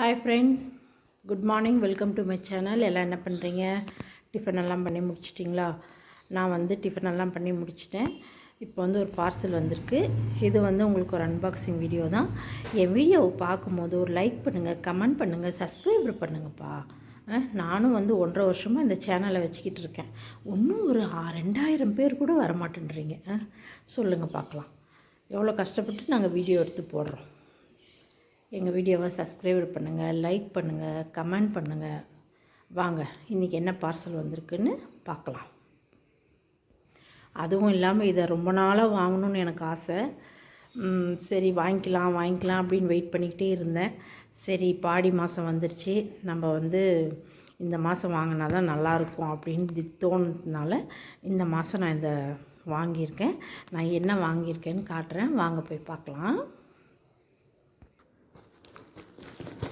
Hi friends good morning welcome to my channel எல்லாம் என்ன பண்ணுறீங்க டிஃபன் எல்லாம் பண்ணி முடிச்சிட்டிங்களா? நான் வந்து டிஃபன் எல்லாம் பண்ணி முடிச்சிட்டேன். இப்போ வந்து ஒரு பார்சல் வந்திருக்கு. இது வந்து உங்களுக்கு ஒரு அன்பாக்சிங் வீடியோ தான். என் வீடியோவை பார்க்கும்போது ஒரு லைக் பண்ணுங்கள் கமெண்ட் பண்ணுங்கள் சப்ஸ்கிரைப் பண்ணுங்கப்பா. நானும் வந்து ஒன்றரை வருஷமாக இந்த சேனலை வச்சுக்கிட்டு இருக்கேன். இன்னும் ஒரு ஆ- ரெண்டாயிரம் பேர் கூட வரமாட்டேன்றீங்க. ஆ சொல்லுங்கள் பார்க்கலாம். எவ்வளோ கஷ்டப்பட்டு நாங்கள் வீடியோ எடுத்து போடுறோம். எங்கள் வீடியோவை சப்ஸ்கிரைபர் பண்ணுங்கள் லைக் பண்ணுங்கள் கமெண்ட் பண்ணுங்கள் வாங்க இன்றைக்கி என்ன பார்சல் வந்திருக்குன்னு பார்க்கலாம். அதுவும் இல்லாமல் இதை ரொம்ப நாளாக வாங்கணும்னு எனக்கு ஆசை. சரி வாங்கிக்கலாம் வாங்கிக்கலாம் அப்படின்னு வெயிட் பண்ணிக்கிட்டே இருந்தேன். சரி பாடி மாதம் வந்துருச்சு. நம்ம வந்து இந்த மாதம் வாங்கினா தான் நல்லாயிருக்கும் அப்படின்னு தோணுனதுனால இந்த மாதம் நான் இதை வாங்கியிருக்கேன். நான் என்ன வாங்கியிருக்கேன்னு காட்டுறேன். வாங்க போய் பார்க்கலாம்.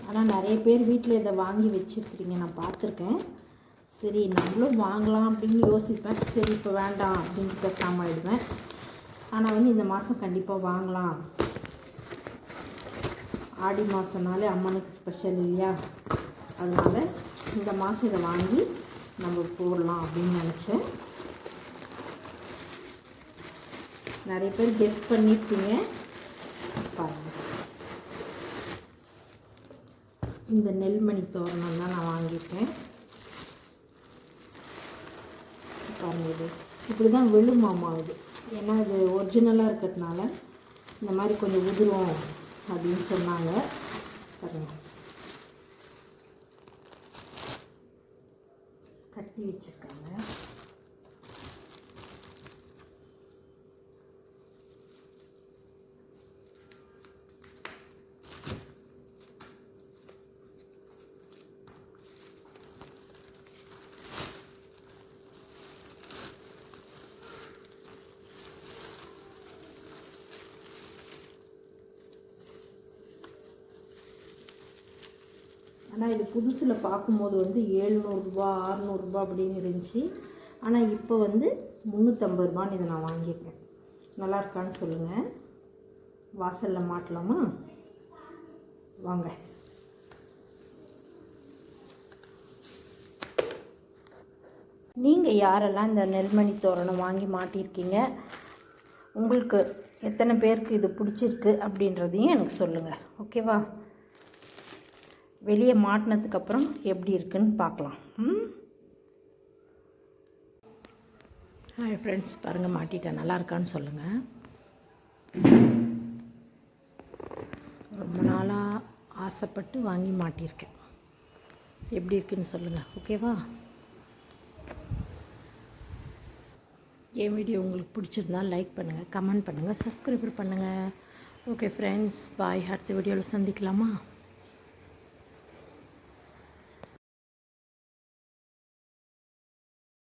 ஆனால் நிறைய பேர் வீட்டில் இதை வாங்கி வச்சுருக்கிறீங்க. நான் பார்த்துருக்கேன். சரி நம்மளும் வாங்கலாம் அப்படின்னு யோசிப்பேன். சரி இப்போ வேண்டாம் அப்படின்னு பேசாமல் ஆயிடுவேன். ஆனால் வந்து இந்த மாதம் கண்டிப்பாக வாங்கலாம். ஆடி மாதம்னாலே அம்மனுக்கு ஸ்பெஷல் இல்லையா? அதனால் இந்த மாதம் இதை வாங்கி நம்ம போடலாம் அப்படின்னு நினச்சேன். நிறைய பேர் கெஸ் பண்ணியிருப்பீங்க. பாருங்கள் இந்த நெல்மணி தோரணம் தான் நான் வாங்கியிருக்கேன். பாருங்கள் இது. இப்படி தான் விழுமாமா இது. ஏன்னா இது ஒரிஜினலாக இருக்கிறதுனால இந்த மாதிரி கொஞ்சம் உதிரும் அப்படின்னு சொன்னாங்க. பாருங்கள் கட்டி வச்சுருக்காங்க. ஆனால் இது புதுசில் பார்க்கும்போது வந்து ஏழ்நூறுரூபா ஆறுநூறுபா அப்படின்னு இருந்துச்சு. ஆனால் இப்போ வந்து முந்நூற்றம்பது ரூபான்னு இதை நான் வாங்கியிருக்கேன். நல்லா இருக்கான்னு சொல்லுங்கள் வாசலில் மாட்டலாமா? வாங்க. நீங்கள் யாரெல்லாம் இந்த நெல்மணி தோரணம் வாங்கி மாட்டியிருக்கீங்க? உங்களுக்கு எத்தனை பேருக்கு இது பிடிச்சிருக்கு அப்படின்றதையும் எனக்கு சொல்லுங்கள் ஓகேவா? வெளியே மாட்டினதுக்கப்புறம் எப்படி இருக்குன்னு பார்க்கலாம். ம்? ஹாய் ஃப்ரெண்ட்ஸ் பாருங்கள் மாட்டிட்டேன் நல்லா இருக்கான்னு சொல்லுங்கள் ரொம்ப நாளாக ஆசைப்பட்டு வாங்கி மாட்டியிருக்கேன். எப்படி இருக்குன்னு சொல்லுங்கள் ஓகேவா? என் வீடியோ உங்களுக்கு பிடிச்சிருந்தா லைக் பண்ணுங்கள் கமெண்ட் பண்ணுங்கள் சப்ஸ்கிரைபர் பண்ணுங்கள் ஓகே ஃப்ரெண்ட்ஸ் பாய் அடுத்த வீடியோவில் சந்திக்கலாமா?